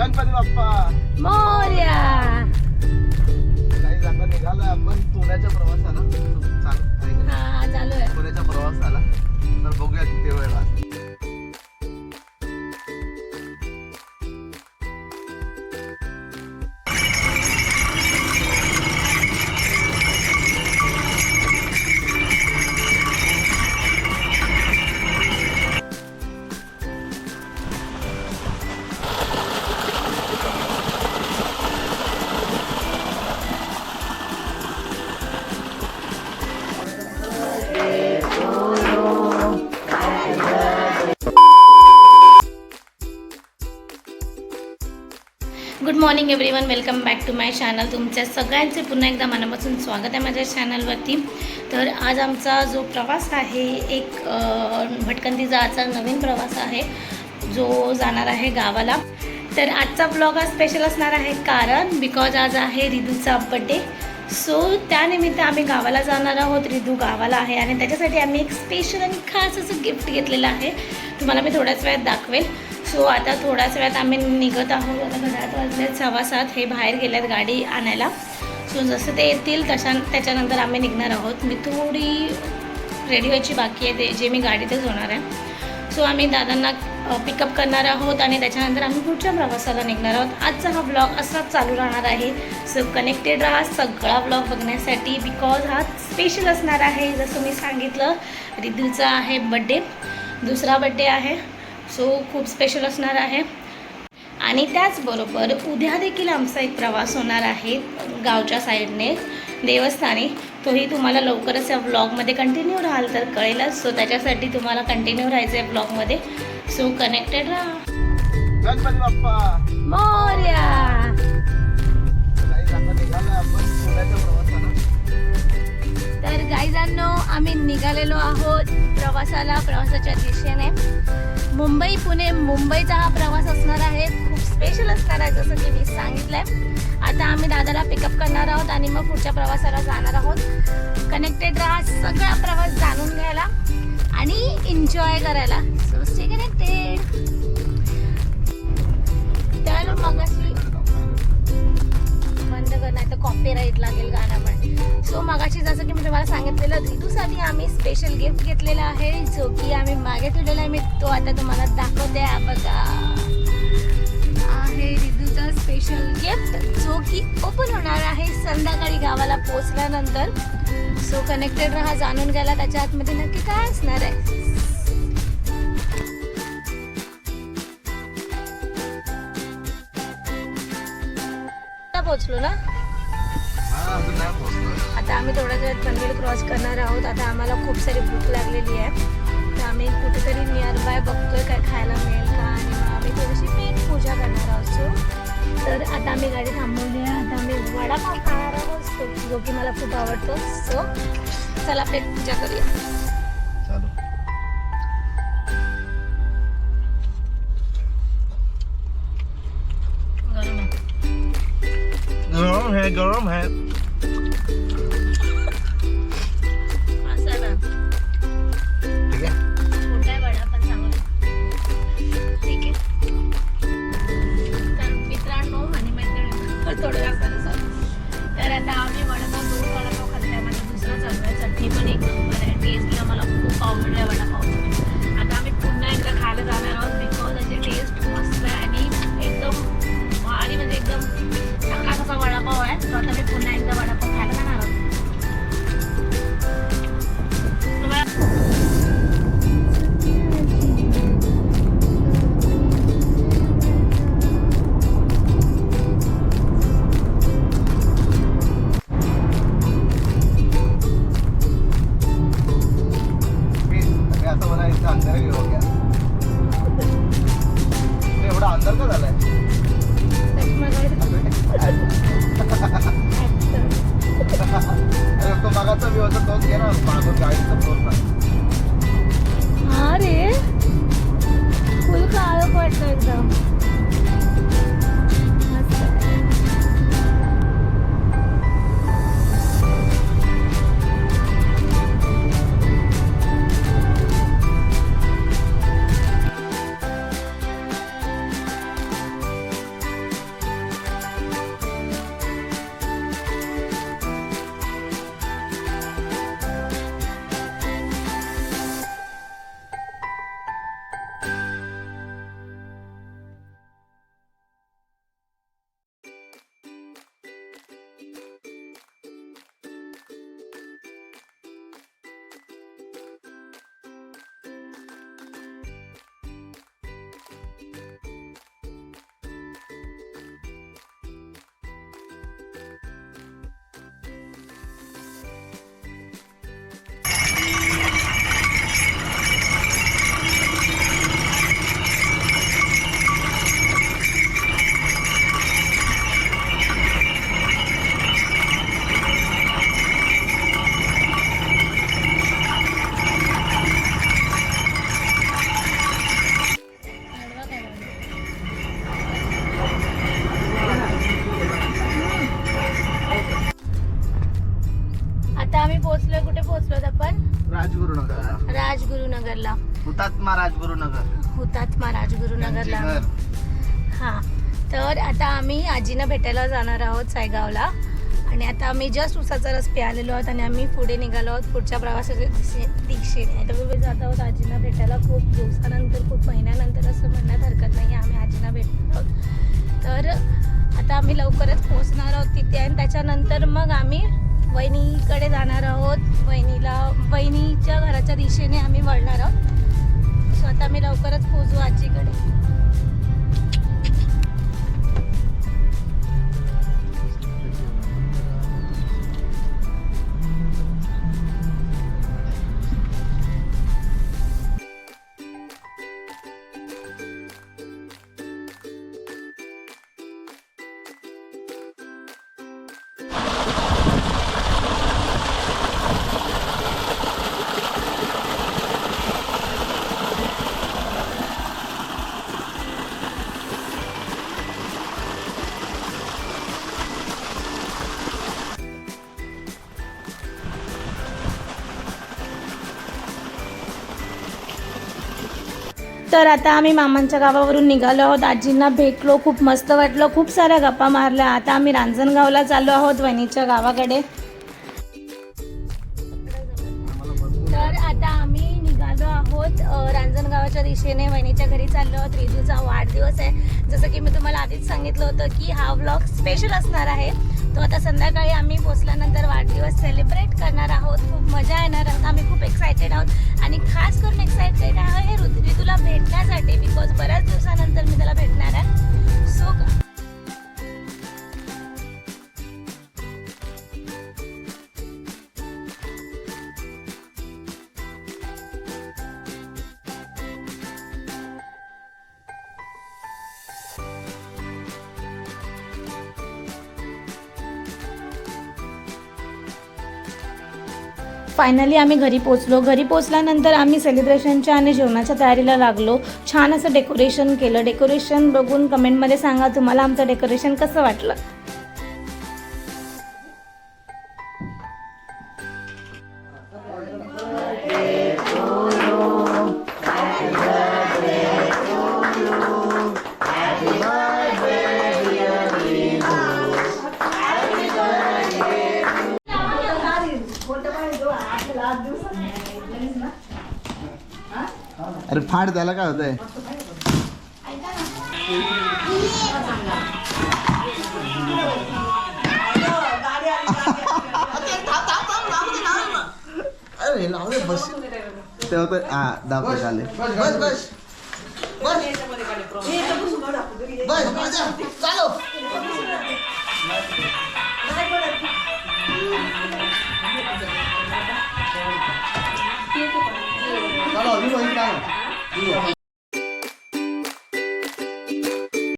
गणपती बाप्पा. मोर्या. काही आता निघालोय आपण. पुण्याच्या प्रवासाला? हा चालू आहे. पुण्याच्या प्रवासाला. तर बघूया किती वेळ लागतो morning morning everyone welcome back to my channel तुमच्या सगळ्यांचे पुन्हा एकदा मनापासून स्वागत आहे माझ्या चॅनलवरती तर आज आमचा जो प्रवास आहे एक भटकंती जायचा नवीन प्रवास आहे जो जाणार आहे गावाला. तर आजचा ब्लॉग हा स्पेशल असणार आहे कारण बिकॉज आज आहे रिदूचा बड्डे सो त्यानिमित्त आम्ही गावाला जाणार आहोत. रिदू गावाला आहे आणि त्याच्यासाठी आम्ही एक स्पेशल आणि खास असं गिफ्ट घेतलेलं आहे. तुम्हाला मी थोड्याच वेळात दाखवेल. सो आता थोड्याच वेळात आम्ही निघत आहोत. आता घरात वाजल्यात सव्वा सात. हे बाहेर गेल्यात गाडी आणायला. सो जसं ते येतील तशा त्याच्यानंतर आम्ही निघणार आहोत. मी थोडी रेडी व्हायची बाकी आहे. ते जे मी गाडीतच होणार आहे. सो आम्ही दादांना पिकअप करणार आहोत आणि त्याच्यानंतर आम्ही पुढच्या प्रवासाला निघणार आहोत. आजचा हा ब्लॉग असाच चालू राहणार आहे. सो कनेक्टेड राहा. सगळा ब्लॉग बघण्यासाठी बिकॉज हा स्पेशल असणार आहे. जसं मी सांगितलं रिद्धूचा आहे बड्डे दुसरा बड्डे आहे. सो खूप स्पेशल असणार आहे. आणि त्याचबरोबर उद्या देखील आमचा एक प्रवास होणार आहे गावच्या साईडने देवस्थानी. तोही तुम्हाला लवकरच या ब्लॉगमध्ये कंटिन्यू राहाल तर कळेलच. सो त्याच्यासाठी तुम्हाला कंटिन्यू राहायचं आहे ब्लॉगमध्ये सो कनेक्टेड राहा. मोर्या! आम्ही निघालेलो आहोत प्रवासाला प्रवासाच्या दिशेने. मुंबई पुणे मुंबईचा हा प्रवास असणार आहे. खूप स्पेशल असणार आहे जसं की मी सांगितलंय. आता आम्ही दादाला पिकअप करणार आहोत आणि मग पुढच्या प्रवासाला जाणार आहोत. कनेक्टेड राहा सगळा प्रवास जाणून घ्यायला आणि एन्जॉय करायला. सो स्टे कनेक्टेड तर मग बंद कर नाही तर कॉपीराईट लागेल गाण्यामध्ये सो मगाशी जसं की मी तुम्हाला सांगितलेलं रितूसाठी आम्ही स्पेशल गिफ्ट घेतलेला आहे जो की आम्ही मागे ठेवलेला आहे. मी तो आता तुम्हाला दाखवते. बघा. आहे रितूचा स्पेशल गिफ्ट जो की ओपन होणार आहे संध्याकाळी गावाला पोचल्यानंतर सो कनेक्टेड राहा जाणून घ्यायला त्याच्या आतमध्ये नक्की काय असणार आहे? पोहोचलो ना? आता आम्ही थोड्याच वेळात पनवेल क्रॉस करणार आहोत. आता आम्हाला खूप सारी भूक लागलेली आहे. तर आम्ही कुठेतरी नियर बाय बघतोय काय खायला मिळेल का आणि मग आम्ही थोडीशी पेट पूजा करणार आहोत. सो तर आता आम्ही गाडी थांबवली आहे. आता आम्ही वडापाव खाणार आहोत. जो की मला खूप आवडतो. सो चला पेट पूजा करूया. टेस्टला मला खूप आवडला वडापाव. हां. तर आता आम्ही आजीना भेटायला जाणार आहोत सायगावला. आणि आता आम्ही जस्ट उसाचा रस प्यालेलो आहोत आणि आम्ही पुढे निघालो आहोत पुढच्या प्रवासाच्या दिशे दिशेने. तर जात आहोत आजीना भेटायला खूप दिवसानंतर खूप महिन्यानंतर असं म्हणण्यात हरकत नाही आम्ही आजीना भेटणार आहोत. तर आता आम्ही लवकरच पोहोचणार आहोत तिथे आणि त्याच्यानंतर मग आम्ही वहिनीकडे जाणार आहोत. वहिनीला वहिनीच्या घराच्या दिशेने आम्ही वळणार आहोत. सो आता आम्ही लवकरच पोहोचू आजीकडे. तर आता आम्ही मामांच्या गावावरून निघालो आहोत. आजींना भेटलो खूप मस्त वाटलं. खूप साऱ्या गप्पा मारल्या. आता आम्ही रांजणगावला चाललो आहोत वहिनीच्या गावाकडे. तर आता आम्ही निघालो आहोत रांजणगावाच्या दिशेने. वहिनीच्या घरी चाललो आहोत. रिजूचा वाढदिवस आहे. जसं की मी तुम्हाला आधीच सांगितलं होतं की हा व्लॉग स्पेशल असणार आहे. तो आता संध्याकाळी आम्ही पोचल्यानंतर वाढदिवस सेलिब्रेट करणार आहोत. खूप मजा येणार आहोत. आम्ही खूप एक्सायटेड आहोत. आणि खास करून एक्सायटेड आहे ऋतू तुला भेटण्यासाठी बिकॉज बऱ्याच दिवसानंतर मी त्याला भेटणार आहे. सो फायनली आम्ही घरी पोचलो. घरी पोचल्यानंतर आम्ही सेलिब्रेशनच्या आणि जेवणाच्या तयारीला लागलो. छान असं डेकोरेशन केलं. डेकोरेशन बघून कमेंटमध्ये सांगा तुम्हाला आमचं डेकोरेशन कसं वाटलं? अरे फाड त्याला काय होतंय? अरे लावले बस. ते होतं हा दाखव आले बस बस बस. चालो. चालो अजून काही काय